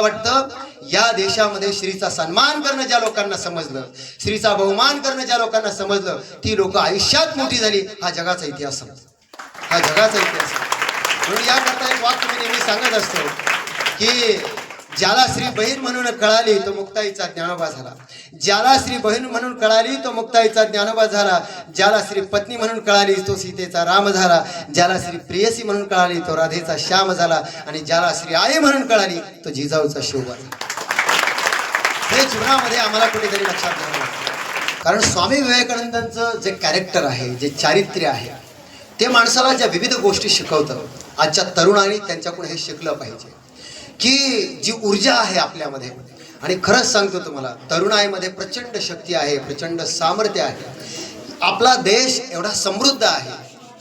वाटतं? या देशामध्ये श्रीचा सन्मान करणं ज्या लोकांना समजलं श्रीचा बहुमान करणं ज्या लोकांना समजलं ती लोक आयुष्यात मोठी झाली. हा जगाचा इतिहास समजतो हा जगाचा इतिहास म्हणून याकरता एक वाक्य मी नेहमी सांगत असतो की ज्याला श्री बहीण म्हणून कळाली तो मुक्ताईचा ज्ञानोबा झाला. ज्याला श्री बहीण म्हणून कळाली तो मुक्ताईचा ज्ञानोबा झाला. ज्याला श्री पत्नी म्हणून कळाली तो सीतेचा राम झाला. ज्याला श्री प्रियसी म्हणून कळाली तो राधेचा श्याम झाला. आणि ज्याला श्री आई म्हणून कळाली तो जिजाऊचा शोभा झाला. हे जीवनामध्ये आम्हाला कुठेतरी लक्षात घ्यावं कारण स्वामी विवेकानंदांचं जे कॅरेक्टर आहे जे चारित्र्य आहे ते माणसाला ज्या विविध गोष्टी शिकवतं आजच्या तरुणांनी त्यांच्याकडून हे शिकलं पाहिजे. की जी ऊर्जा आहे आपल्यामध्ये. आणि खरंच सांगतो तुम्हाला तरुणाईमध्ये प्रचंड शक्ती आहे प्रचंड सामर्थ्य आहे. आपला देश एवढा समृद्ध आहे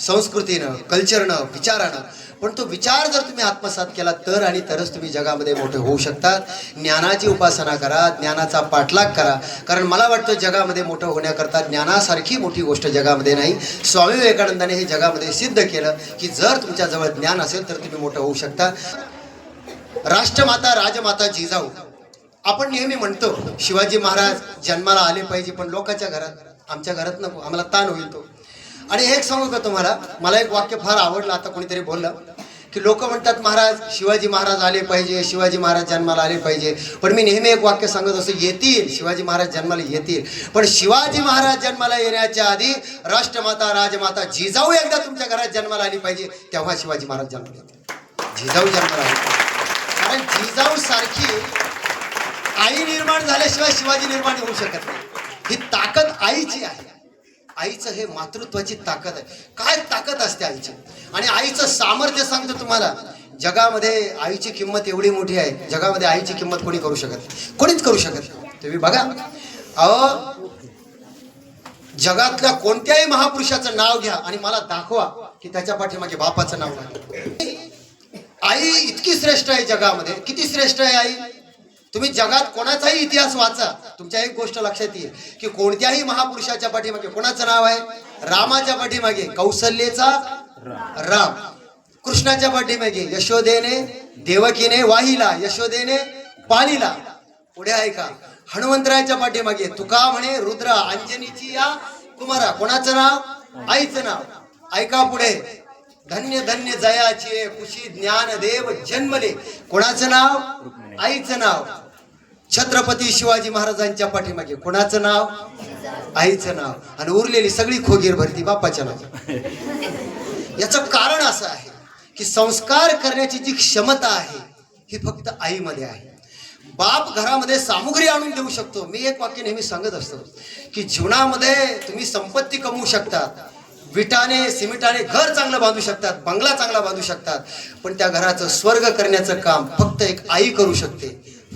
संस्कृतीनं कल्चरनं विचारानं. पण तो विचार जर तुम्ही आत्मसात केला तर आणि तरच तुम्ही जगामध्ये मोठे होऊ शकतात ज्ञानाची उपासना करा ज्ञानाचा पाठलाग करा. कारण मला वाटतं जगामध्ये मोठं होण्याकरता ज्ञानासारखी मोठी गोष्ट जगामध्ये नाही. स्वामी विवेकानंदाने हे जगामध्ये सिद्ध केलं की जर तुमच्याजवळ ज्ञान असेल तर तुम्ही मोठं होऊ शकता. राष्ट्रमाता राजमाता जिजाऊ. आपण नेहमी म्हणतो शिवाजी महाराज जन्माला आले पाहिजे पण लोकांच्या घरात आमच्या घरात नको आम्हाला ताण होईल तो. आणि एक सांगू का तुम्हाला? मला एक वाक्य फार आवडलं आता कोणीतरी बोललं की लोक म्हणतात महाराज शिवाजी महाराज आले पाहिजे शिवाजी महाराज जन्माला आले पाहिजे. पण मी नेहमी एक वाक्य सांगत असतो येतील शिवाजी महाराज जन्माला येतील. पण शिवाजी महाराज जन्माला येण्याच्या आधी राष्ट्रमाता राजमाता जिजाऊ एकदा तुमच्या घरात जन्माला आली पाहिजे तेव्हा शिवाजी महाराज जन्माला येतील. जिजाऊ जन्माला आली पाहिजे. कारण जिजाऊ सारखी आई निर्माण झाल्याशिवाय शिवाजी निर्माण होऊ शकत नाही. ही ताकद आईची आहे. आईचं हे मातृत्वाची ताकद आहे. काय ताकद असते आईची? आणि आईचं सामर्थ्य सांगतो तुम्हाला. जगामध्ये आईची किंमत एवढी मोठी आहे. जगामध्ये आईची किंमत कोणी करू शकत नाही. कोणीच करू शकत नाही. तुम्ही बघा. अ जगातल्या कोणत्याही महापुरुषाचं नाव घ्या आणि मला दाखवा की त्याच्या पाठीमागे बापाचं नाव आहे आई इतकी श्रेष्ठ आहे जगामध्ये. किती श्रेष्ठ आहे आई? तुम्ही जगात कोणाचाही इतिहास वाचा. तुमच्या एक गोष्ट लक्षात येईल की कोणत्याही महापुरुषाच्या पाठीमागे कोणाचं नाव आहे? रामाच्या पाठीमागे कौशल्येचा राम. कृष्णाच्या पाठीमागे यशोदेने देवकीने वाहिला यशोदेने पालिला. पुढे ऐका हनुमंतरायाच्या पाठीमागे तुका म्हणे रुद्र अंजनीची या कुमारा. कोणाचं नाव? आईचं नाव. ऐका पुढे. धन्य धन्य जयाचे कुशी ज्ञानदेव जन्मले. कोणाचं नाव? आईचं नाव. छत्रपती शिवाजी महाराजांच्या पाठीमागे. कोणाचं नाव? आईचं नाव. आणि उरलेली सगळी खोगीर भरती बापाच्या नाव याचं कारण असं आहे की संस्कार करण्याची जी क्षमता आहे ही फक्त आईमध्ये आहे. बाप घरामध्ये सामुग्री आणून देऊ शकतो. मी एक वाक्य नेहमी सांगत असतो की जीवनामध्ये तुम्ही संपत्ती कमवू शकतात विटाने सिमिटाने घर चांगलं बांधू शकतात बंगला चांगला बांधू शकतात. पण त्या घराचं स्वर्ग करण्याचं काम फक्त एक आई करू शकते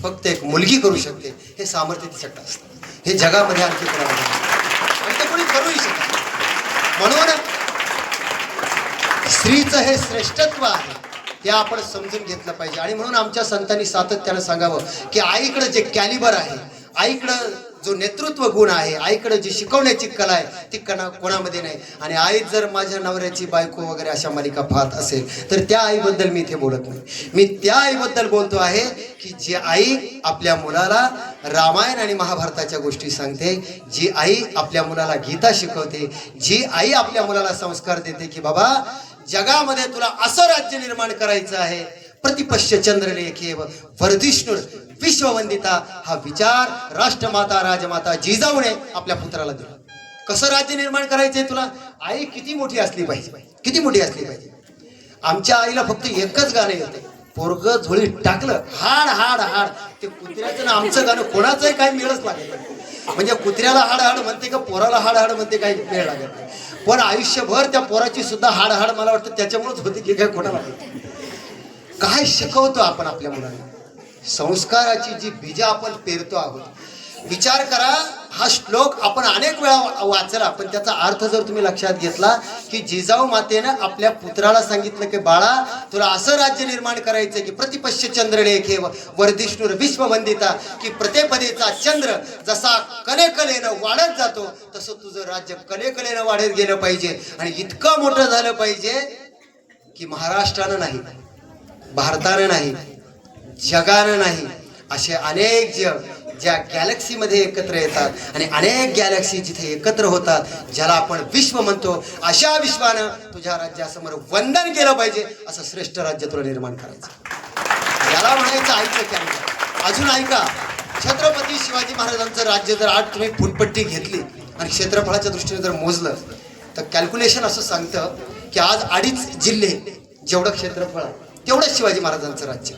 फक्त एक मुलगी करू शकते हे सामर्थ्य तिच्याकडे असतं हे जगामध्ये आणखी कोणाला आणि ते कोणी करूही शकत म्हणून स्त्रीचं हे श्रेष्ठत्व आहे हे आपण समजून घेतलं पाहिजे. आणि म्हणून आमच्या संतांनी सातत्यानं सांगावं की आईकडं जे कॅलिबर आहे आईकडं जो नेतृत्व गुण आहे आईकडं जी शिकवण्याची कला आहे ती कणा कोणामध्ये नाही. आणि आई जर माझ्या नवऱ्याची बायको वगैरे अशा मालिका पाहत असेल तर त्या आईबद्दल मी इथे बोलत नाही. मी त्या आईबद्दल बोलतो आहे की जी आई आपल्या मुलाला रामायण आणि महाभारताच्या गोष्टी सांगते जी आई आपल्या मुलाला गीता शिकवते जी आई आपल्या मुलाला संस्कार देते की बाबा जगामध्ये तुला असं राज्य निर्माण करायचं आहे प्रतिपश्य चंद्रलेखेव वरदिष्णू विश्ववंदिता हा विचार राष्ट्रमाता राजमाता जिजाऊने आपल्या पुत्राला दिला. कसं राज्य निर्माण करायचंय तुला? आई किती मोठी असली पाहिजे? किती मोठी असली पाहिजे? आमच्या आईला फक्त एकच गाणं येते पोरग झोळी टाकलं हाड हाड हाड. ते कुत्र्याचं ना आमचं गाणं कोणाचंही काही मिळच लागेल म्हणजे कुत्र्याला हाड हाड म्हणते का पोराला हाड हाड म्हणते काही मिळ लागत नाही. पण आयुष्यभर त्या पोराची सुद्धा हाड हाड मला वाटतं त्याच्यामुळेच होती की काय कोणाला काय शिकवतो आपण आपल्या मुलांना? संस्काराची जी बीजा आपण पेरतो आहोत विचार करा हा श्लोक आपण अनेक वेळा वाचला पण त्याचा अर्थ जर तुम्ही लक्षात घेतला की जिजाऊ मातेनं आपल्या पुत्राला सांगितलं की बाळा तुला असं राज्य निर्माण करायचं की प्रतिपश्य चंद्रलेखे विश्व विश्ववंदिता की प्रत्येपदेचा चंद्र जसा कलेकलेनं वाढत जातो तसं तुझं राज्य कलेकलेनं वाढत गेलं पाहिजे. आणि इतकं मोठं झालं पाहिजे की महाराष्ट्रानं नाही भारतानं नाही जगानं नाही असे अनेक जग ज्या गॅलेक्सीमध्ये एकत्र येतात आणि अनेक गॅलेक्सी जिथे एकत्र होतात ज्याला आपण विश्व म्हणतो अशा विश्वानं तुझ्या राज्यासमोर वंदन केलं पाहिजे असं श्रेष्ठ राज्य तुला निर्माण करायचं याला म्हणायचं ऐकलं कॅलेंडर अजून ऐका छत्रपती शिवाजी महाराजांचं राज्य जर आज तुम्ही फुटपट्टी घेतली आणि क्षेत्रफळाच्या दृष्टीने जर मोजलं तर कॅल्क्युलेशन असं सांगतं की आज अडीच जिल्हे जेवढं क्षेत्रफळ आहे तेवढंच शिवाजी महाराजांचं राज्य.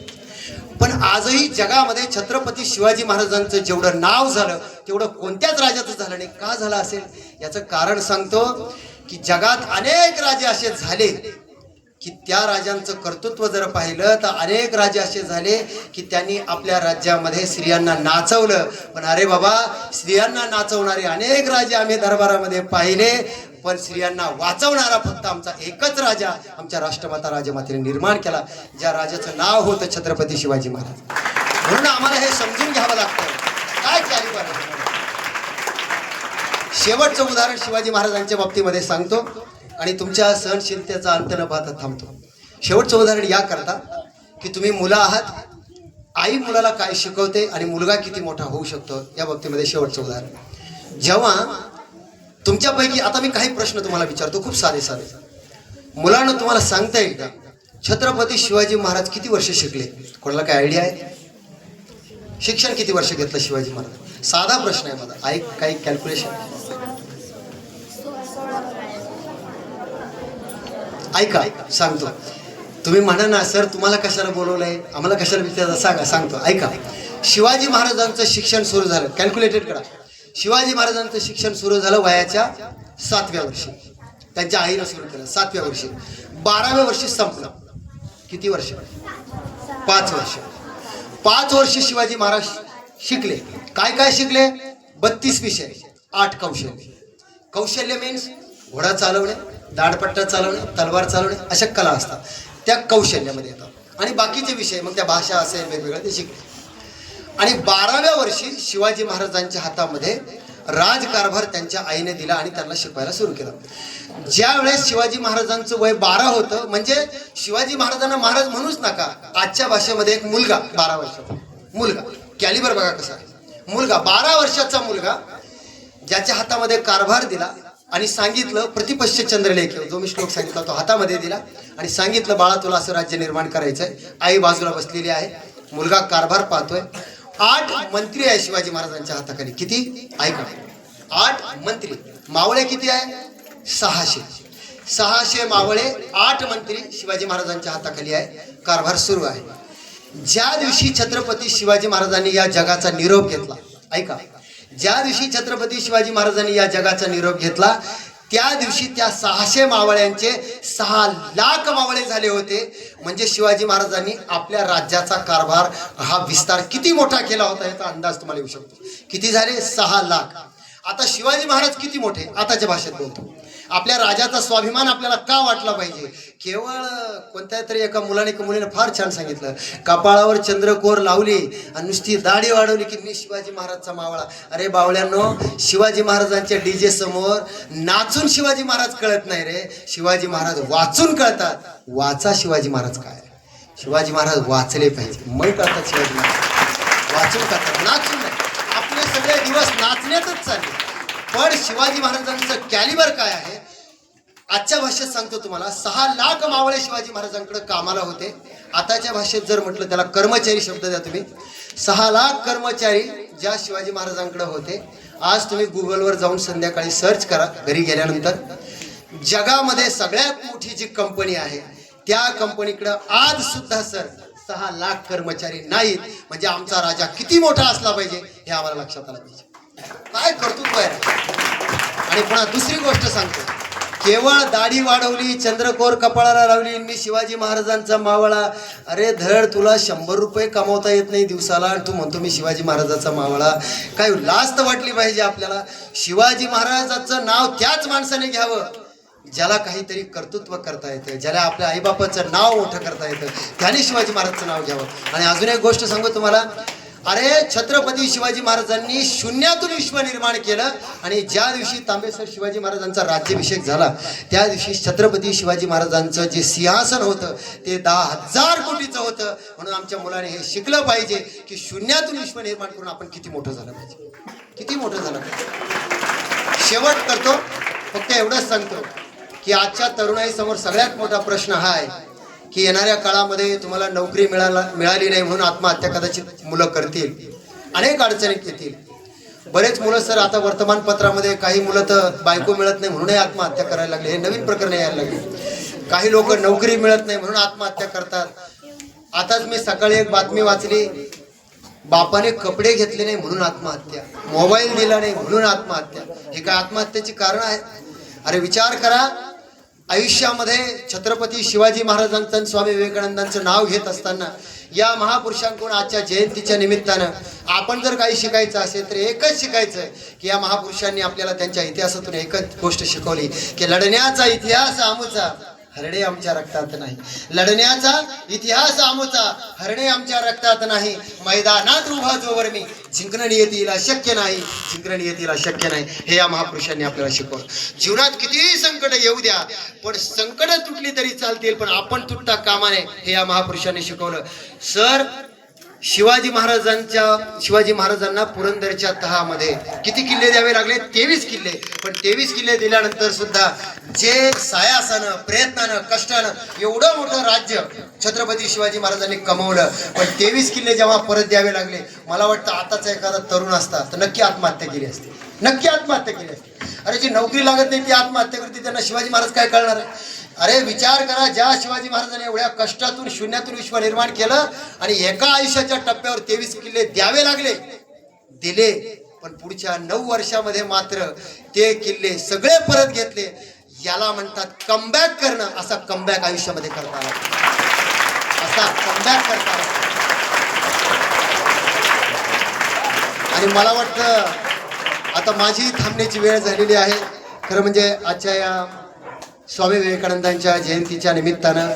पण आजही जगामध्ये छत्रपती शिवाजी महाराजांचं जेवढं नाव झालं तेवढं कोणत्याच राजाचं झालं नाही. का झालं असेल? याचं कारण सांगतो की जगात अनेक राजे असे झाले की त्या राजांचं कर्तृत्व जर पाहिलं तर अनेक राजे असे झाले की त्यांनी आपल्या राज्यामध्ये स्त्रियांना नाचवलं. पण अरे बाबा स्त्रियांना नाचवणारे अनेक राजे आम्ही दरबारामध्ये पाहिले. पण स्त्रियांना वाचवणारा फक्त आमचा एकच राजा आमच्या राष्ट्रमाता राजमातेने निर्माण केला. ज्या राजाचं नाव होतं छत्रपती शिवाजी महाराज. म्हणून आम्हाला हे समजून घ्यावं लागतं. काय शेवटचं उदाहरण शिवाजी महाराजांच्या बाबतीमध्ये सांगतो आणि तुमच्या सहनशीलतेचा अंत न पाहता थांबतो. शेवटचं उदाहरण या करता की तुम्ही मुलं आहात आई मुलाला काय शिकवते आणि मुलगा किती मोठा होऊ शकतो या बाबतीमध्ये शेवटचं उदाहरण. जेव्हा तुमच्यापैकी आता मी काही प्रश्न तुम्हाला विचारतो खूप साधे साधे मुलांना तुम्हाला सांगता येईल का? छत्रपती शिवाजी महाराज किती वर्ष शिकले? कोणाला काय आयडिया आहे? शिक्षण किती वर्ष घेतलं शिवाजी महाराज? साधा प्रश्न आहे माझा. ऐक काही कॅल्क्युलेशन ऐका सांगतो. तुम्ही म्हणा ना सर तुम्हाला कशाला बोलवलंय? आम्हाला कशाला विचारायचं सांगा सांगतो. ऐका. शिवाजी महाराजांचं शिक्षण सुरू झालं. कॅल्क्युलेटेड करा. शिवाजी महाराजांचं शिक्षण सुरू झालं वयाच्या सातव्या वर्षी. त्यांच्या आईनं सुरू केलं सातव्या वर्षी. बाराव्या वर्षी संपलं. किती वर्ष? पाच वर्ष. पाच वर्ष शिवाजी महाराज शिकले. काय काय शिकले? बत्तीस विषय आठ कौशल्य. कौशल्य मीन्स घोडा चालवणे दाडपट्टा चालवणे तलवार चालवणे अशा कला असतात. त्या कौशल्यामध्ये येतात. आणि बाकीचे विषय मग त्या भाषा असेल वेगवेगळ्या ते शिकले. आणि बाराव्या वर्षी शिवाजी महाराजांच्या हातामध्ये राजकारभार त्यांच्या आईने दिला आणि त्यांना शिकवायला सुरू केलं. ज्या वेळेस शिवाजी महाराजांचं वय बारा होतं म्हणजे शिवाजी महाराजांना महाराज म्हणूच नका आजच्या भाषेमध्ये एक मुलगा बारा वर्षाचा. मुलगा. कॅलिबर बघा कसा. मुलगा बारा वर्षाचा मुलगा ज्याच्या हातामध्ये कारभार दिला आणि सांगितलं प्रतिपश्य चंद्रलेख जो मी श्लोक सांगितला तो हातामध्ये दिला आणि सांगितलं बाळा तुला असं राज्य निर्माण करायचंय. आई बाजूला बसलेली आहे. मुलगा कारभार पाहतोय. आठ मंत्री आहे शिवाजी महाराजांच्या हाताखाली. किती? ऐका. आठ मंत्री. मावळे किती आहे? सहाशे. सहाशे मावळे आठ मंत्री शिवाजी महाराजांच्या हाताखाली आहे. कारभार सुरू आहे. ज्या दिवशी छत्रपती शिवाजी महाराजांनी या जगाचा निरोप घेतला ऐका. ज्या दिवशी छत्रपती शिवाजी महाराजांनी या जगाचा निरोप घेतला त्या दिवशी त्या सहाशे मावळ्यांचे सहा लाख मावळे झाले होते. म्हणजे शिवाजी महाराजांनी आपल्या राज्याचा कारभार हा विस्तार किती मोठा केला होता याचा अंदाज तुम्हाला येऊ शकतो. किती झाले? सहा लाख. आता शिवाजी महाराज किती मोठे? आताच्या भाषेत बोलतो. आपल्या राजाचा स्वाभिमान आपल्याला का वाटला पाहिजे? केवळ कोणत्या तरी एका मुलाने एका मुलीने फार छान सांगितलं. कपाळावर चंद्रकोर लावली आणि नुसती दाढी वाढवली की मी शिवाजी महाराजचा मावळा. अरे बावळ्यांनो शिवाजी महाराजांच्या डीजे समोर नाचून शिवाजी महाराज कळत नाही रे. शिवाजी महाराज वाचून कळतात. वाचा शिवाजी महाराज काय? शिवाजी महाराज वाचले पाहिजे. मग कळतात शिवाजी महाराज. वाचून कळतात. नाचून आपले सगळे दिवस नाचण्यातच चालले. पण शिवाजी महाराजांचं कॅलिबर काय आहे? आजच्या भाषेत सांगतो तुम्हाला सहा लाख मावळे शिवाजी महाराजांकडे कामाला होते. आताच्या भाषेत जर म्हटलं त्याला कर्मचारी शब्द द्या तुम्ही. सहा लाख कर्मचारी ज्या शिवाजी महाराजांकडे होते. आज तुम्ही गुगलवर जाऊन संध्याकाळी सर्च करा घरी गेल्यानंतर. जगामध्ये सगळ्यात मोठी जी कंपनी आहे त्या कंपनीकडं आज सुद्धा सर सहा लाख कर्मचारी नाहीत. म्हणजे आमचा राजा किती मोठा असला पाहिजे हे आम्हाला लक्षात आलं पाहिजे. आणि पुन्हा दुसरी गोष्ट सांगतो. केवळ दाढी वाढवली चंद्रकोर कपाळाला लावली मी शिवाजी महाराजांचा मावळा अरे धड तुला शंभर रुपये कमावता येत नाही दिवसाला आणि तू म्हणतो मी शिवाजी महाराजाचा मावळा. काय हो, लास्ट वाटली पाहिजे आपल्याला. शिवाजी महाराजाचं नाव त्याच माणसाने घ्यावं ज्याला काहीतरी कर्तृत्व करता येतं ज्याला आपल्या आईबापाचं नाव मोठं करता येतं त्याने शिवाजी महाराजचं नाव घ्यावं. आणि अजून एक गोष्ट सांगू तुम्हाला. अरे छत्रपती शिवाजी महाराजांनी शून्यातून विश्व निर्माण केलं आणि ज्या दिवशी तांबेसर शिवाजी महाराजांचा राज्याभिषेक झाला त्या दिवशी छत्रपती शिवाजी महाराजांचं जे सिंहासन होतं ते दहा हजार कोटीचं होतं. म्हणून आमच्या मुलाने हे शिकलं पाहिजे की शून्यातून विश्व निर्माण करून आपण किती मोठं झालं पाहिजे. किती मोठं झालं पाहिजे. शेवट करतो. फक्त एवढंच सांगतो की आजच्या तरुणाईसमोर सगळ्यात मोठा प्रश्न हा आहे की येणाऱ्या काळामध्ये तुम्हाला नोकरी मिळाला मिळाली नाही म्हणून आत्महत्या कदाचित मुलं करतील. अनेक अडचणीत येतील. बरेच मुलं सर आता वर्तमानपत्रामध्ये काही मुलं तर बायको मिळत नाही म्हणूनही आत्महत्या करायला लागले. हे नवीन प्रकरण यायला लागले. काही लोक नोकरी मिळत नाही म्हणून आत्महत्या करतात. आताच मी सकाळी एक बातमी वाचली. बापाने कपडे घेतले नाही म्हणून आत्महत्या. मोबाईल दिला नाही म्हणून आत्महत्या. हे काय आत्महत्येची कारण आहे अरे विचार करा. आयुष्यामध्ये छत्रपती शिवाजी महाराजांचं स्वामी विवेकानंदांचं नाव घेत असताना या महापुरुषांकडून आजच्या जयंतीच्या निमित्तानं आपण जर काही शिकायचं असेल तर एकच शिकायचं की या महापुरुषांनी आपल्याला त्यांच्या इतिहासातून एकच गोष्ट शिकवली की लढण्याचा इतिहास आमचा. हरणे आमच्या रक्तात नाही. लढण्याचा इतिहास आमचा हरणे आमच्या रक्तात नाही. मैदानात उभा जोवर मी जिंकणं येतील अशक्य नाही जिंकणं येतील अशक्य नाही. हे या महापुरुषांनी आपल्याला शिकवलं. जीवनात कितीही संकट येऊ द्या पण संकट तुटली तरी चालतील पण आपण तुटता कामा नये हे या महापुरुषांनी शिकवलं. सर शिवाजी महाराजांच्या शिवाजी महाराजांना पुरंदरच्या तहामध्ये किती किल्ले द्यावे लागले? तेवीस किल्ले. पण तेवीस किल्ले दिल्यानंतर सुद्धा जे सायासानं प्रयत्नानं कष्टानं एवढं मोठं राज्य छत्रपती शिवाजी महाराजांनी कमवलं पण तेवीस किल्ले जेव्हा परत द्यावे लागले मला वाटतं आताचा एखादा तरुण असता तर नक्की आत्महत्या केली असती. नक्की आत्महत्या केली असती. अरे जी नोकरी लागत नाही ती आत्महत्या करते त्यांना शिवाजी महाराज काय कळणार? आहे अरे विचार करा ज्या शिवाजी महाराजांनी एवढ्या कष्टातून शून्यातून विश्व निर्माण केलं आणि एका आयुष्याच्या टप्प्यावर तेवीस किल्ले द्यावे लागले. दिले पण पुढच्या नऊ वर्षामध्ये मात्र ते किल्ले सगळे परत घेतले. याला म्हणतात कमबॅक करणं. असा कमबॅक आयुष्यामध्ये करता आला. असा कमबॅक करता आला. आणि मला वाटतं आता माझी थांबण्याची वेळ झालेली आहे. खरं म्हणजे आजच्या या स्वामी विवेकानंदांच्या जयंतीच्या निमित्तानं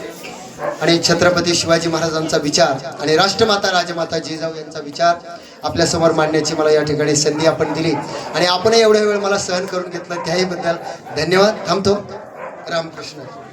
आणि छत्रपती शिवाजी महाराजांचा विचार आणि राष्ट्रमाता राजमाता जिजाऊ यांचा विचार आपल्यासमोर मांडण्याची मला या ठिकाणी संधी आपण दिली. आणि आपणही एवढ्या वेळ मला सहन करून घेतलं त्याही बद्दल धन्यवाद. थांबतो. रामकृष्ण.